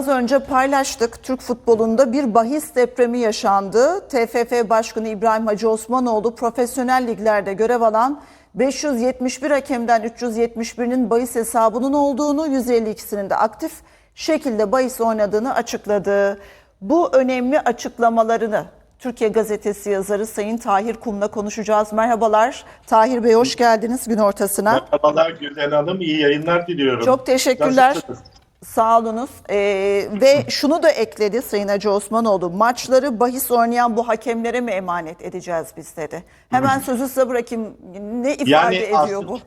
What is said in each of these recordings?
Az önce paylaştık Türk futbolunda bir bahis depremi yaşandı. TFF Başkanı İbrahim Hacı Osmanoğlu profesyonel liglerde görev alan 571 hakemden 371'inin bahis hesabının olduğunu, 152'sinin de aktif şekilde bahis oynadığını açıkladı. Bu önemli açıklamalarını Türkiye Gazetesi yazarı Sayın Tahir Kum'la konuşacağız. Merhabalar. Tahir Bey hoş geldiniz gün ortasına. Merhabalar Gülden Hanım, iyi yayınlar diliyorum. Çok teşekkürler. Nasılsınız? Sağ olunuz. Ee, ve şunu da ekledi Sayın Hacı Osmanoğlu. Maçları bahis oynayan bu hakemlere mi emanet edeceğiz biz dedi. Hemen sözü size bırakayım. Ne ifade Yani ediyor aslında- bu?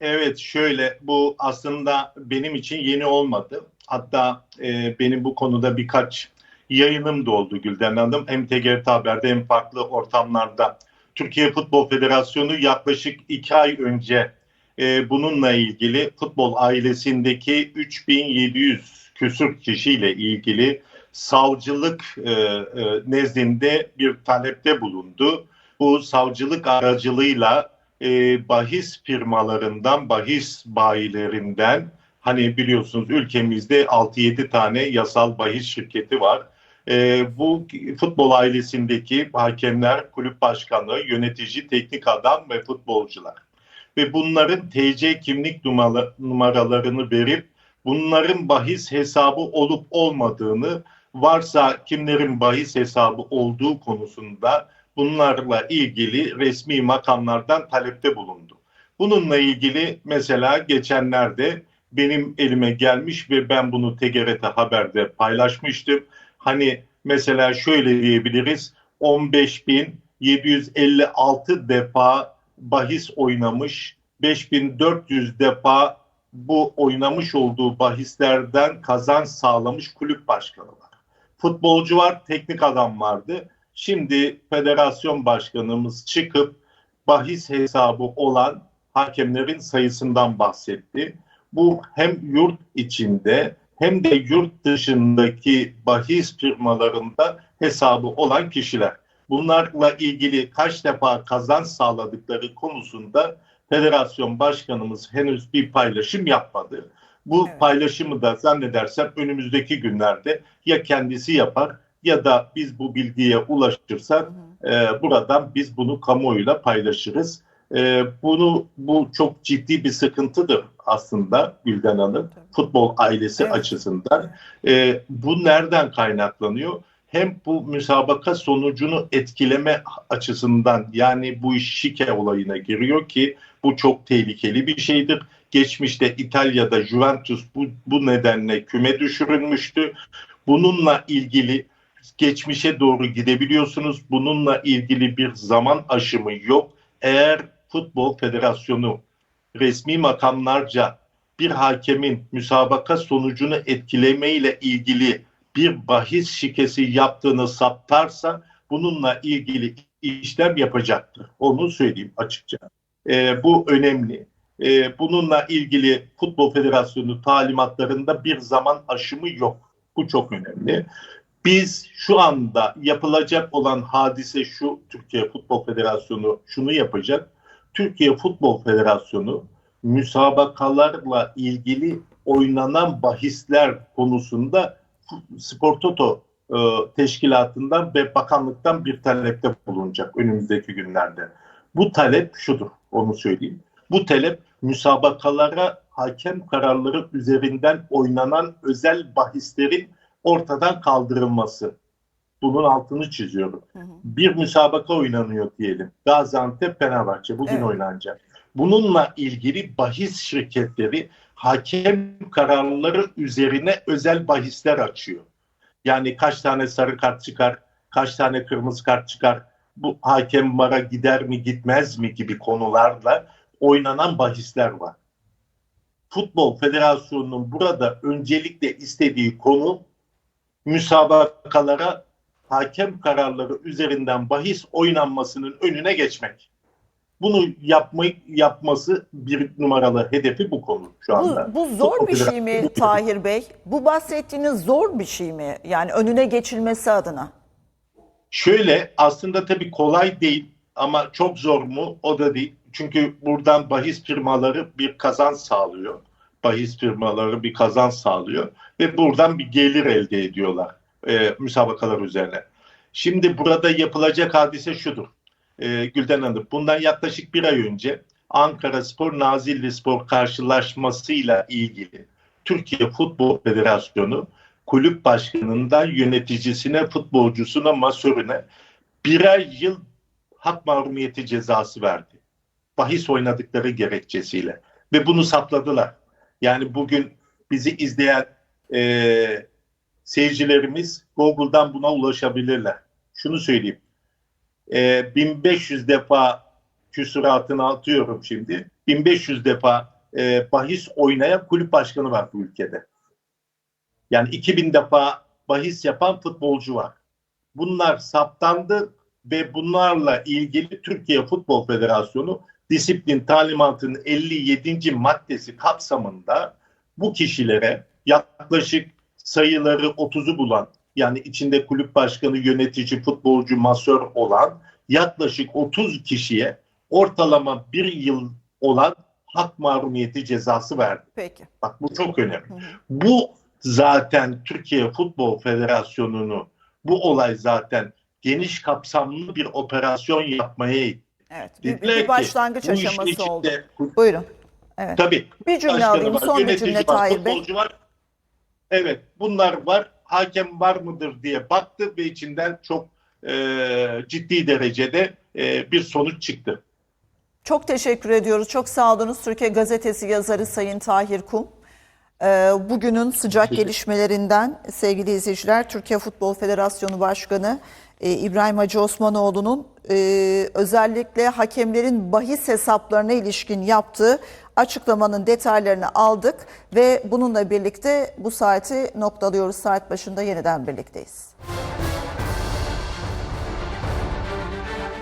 Evet şöyle, bu aslında benim için yeni olmadı. Hatta e, benim bu konuda birkaç yayınım da oldu Gülden Hanım. Hem TGRT Haber'de hem farklı ortamlarda. Türkiye Futbol Federasyonu yaklaşık iki ay önce e, bununla ilgili futbol ailesindeki 3700 küsür kişiyle ilgili savcılık e, e, nezdinde bir talepte bulundu. Bu savcılık aracılığıyla e, bahis firmalarından, bahis bayilerinden hani biliyorsunuz ülkemizde 6-7 tane yasal bahis şirketi var. E, bu futbol ailesindeki hakemler, kulüp başkanı, yönetici, teknik adam ve futbolcular. Ve bunların TC kimlik numara- numaralarını verip bunların bahis hesabı olup olmadığını varsa kimlerin bahis hesabı olduğu konusunda bunlarla ilgili resmi makamlardan talepte bulundu. Bununla ilgili mesela geçenlerde benim elime gelmiş ve ben bunu TGRT Haber'de paylaşmıştım. Hani mesela şöyle diyebiliriz 15.756 defa bahis oynamış, 5400 defa bu oynamış olduğu bahislerden kazanç sağlamış kulüp başkanı var. Futbolcu var, teknik adam vardı. Şimdi federasyon başkanımız çıkıp bahis hesabı olan hakemlerin sayısından bahsetti. Bu hem yurt içinde hem de yurt dışındaki bahis firmalarında hesabı olan kişiler. Bunlarla ilgili kaç defa kazanç sağladıkları konusunda federasyon başkanımız henüz bir paylaşım yapmadı. Bu Evet. paylaşımı da zannedersem önümüzdeki günlerde ya kendisi yapar ya da biz bu bilgiye ulaşırsak e, buradan biz bunu kamuoyuyla paylaşırız. E, bunu bu çok ciddi bir sıkıntıdır aslında Gülden Hanım Tabii. futbol ailesi Evet. açısından. E, bu nereden kaynaklanıyor? Hem bu müsabaka sonucunu etkileme açısından yani bu iş şike olayına giriyor ki bu çok tehlikeli bir şeydir. Geçmişte İtalya'da Juventus bu, bu nedenle küme düşürülmüştü. Bununla ilgili geçmişe doğru gidebiliyorsunuz. Bununla ilgili bir zaman aşımı yok. Eğer Futbol Federasyonu resmi makamlarca bir hakemin müsabaka sonucunu etkilemeyle ilgili bir bahis şikesi yaptığını saptarsa bununla ilgili işlem yapacaktır. Onu söyleyeyim açıkça. Ee, bu önemli. Ee, bununla ilgili Futbol Federasyonu talimatlarında bir zaman aşımı yok. Bu çok önemli. Biz şu anda yapılacak olan hadise şu, Türkiye Futbol Federasyonu şunu yapacak. Türkiye Futbol Federasyonu müsabakalarla ilgili oynanan bahisler konusunda Spor Toto e, teşkilatından ve bakanlıktan bir talepte bulunacak önümüzdeki günlerde. Bu talep şudur, onu söyleyeyim. Bu talep müsabakalara hakem kararları üzerinden oynanan özel bahislerin ortadan kaldırılması. Bunun altını çiziyorum. Hı hı. Bir müsabaka oynanıyor diyelim. Gaziantep Fenerbahçe bugün Evet. oynanacak. Bununla ilgili bahis şirketleri hakem kararları üzerine özel bahisler açıyor. Yani kaç tane sarı kart çıkar, kaç tane kırmızı kart çıkar, bu hakem vara gider mi gitmez mi gibi konularla oynanan bahisler var. Futbol Federasyonu'nun burada öncelikle istediği konu müsabakalara hakem kararları üzerinden bahis oynanmasının önüne geçmek. Bunu yapmayı yapması bir numaralı hedefi bu konu şu anda. Bu, bu zor bir şey mi Tahir Bey? Bu bahsettiğiniz zor bir şey mi? Yani önüne geçilmesi adına. Şöyle aslında tabii kolay değil ama çok zor mu o da değil. Çünkü buradan bahis firmaları bir kazanç sağlıyor. bahis firmaları bir kazanç sağlıyor ve buradan bir gelir elde ediyorlar e, müsabakalar üzerine. Şimdi burada yapılacak hadise şudur. E, Gülden Hanım, bundan yaklaşık bir ay önce Ankara Spor Nazilli Spor karşılaşmasıyla ilgili Türkiye Futbol Federasyonu kulüp başkanından yöneticisine, futbolcusuna, masörüne birer yıl hak mahrumiyeti cezası verdi. Bahis oynadıkları gerekçesiyle. Ve bunu sapladılar. Yani bugün bizi izleyen e, seyircilerimiz Google'dan buna ulaşabilirler. Şunu söyleyeyim. E, 1500 defa küsuratını atıyorum şimdi. 1500 defa e, bahis oynayan kulüp başkanı var bu ülkede. Yani 2000 defa bahis yapan futbolcu var. Bunlar saptandı ve bunlarla ilgili Türkiye Futbol Federasyonu disiplin talimatının 57. maddesi kapsamında bu kişilere yaklaşık sayıları 30'u bulan yani içinde kulüp başkanı, yönetici, futbolcu, masör olan yaklaşık 30 kişiye ortalama bir yıl olan hak mahrumiyeti cezası verdi. Peki. Bak bu çok önemli. Hı. Bu zaten Türkiye Futbol Federasyonu'nu bu olay zaten geniş kapsamlı bir operasyon yapmaya itti. Evet. Bir, bir başlangıç aşaması oldu. Buyurun. Evet. tabii Bir cümle alayım. var, Son bir cümle Tahir Bey. var. Evet bunlar var. Hakem var mıdır diye baktı ve içinden çok e, ciddi derecede e, bir sonuç çıktı. Çok teşekkür ediyoruz. Çok sağ olunuz. Türkiye Gazetesi yazarı Sayın Tahir Kum. Ee, Bugünün sıcak gelişmelerinden sevgili izleyiciler Türkiye Futbol Federasyonu Başkanı e, İbrahim Hacı Osmanoğlu'nun e, özellikle hakemlerin bahis hesaplarına ilişkin yaptığı açıklamanın detaylarını aldık ve bununla birlikte bu saati noktalıyoruz. Saat başında yeniden birlikteyiz.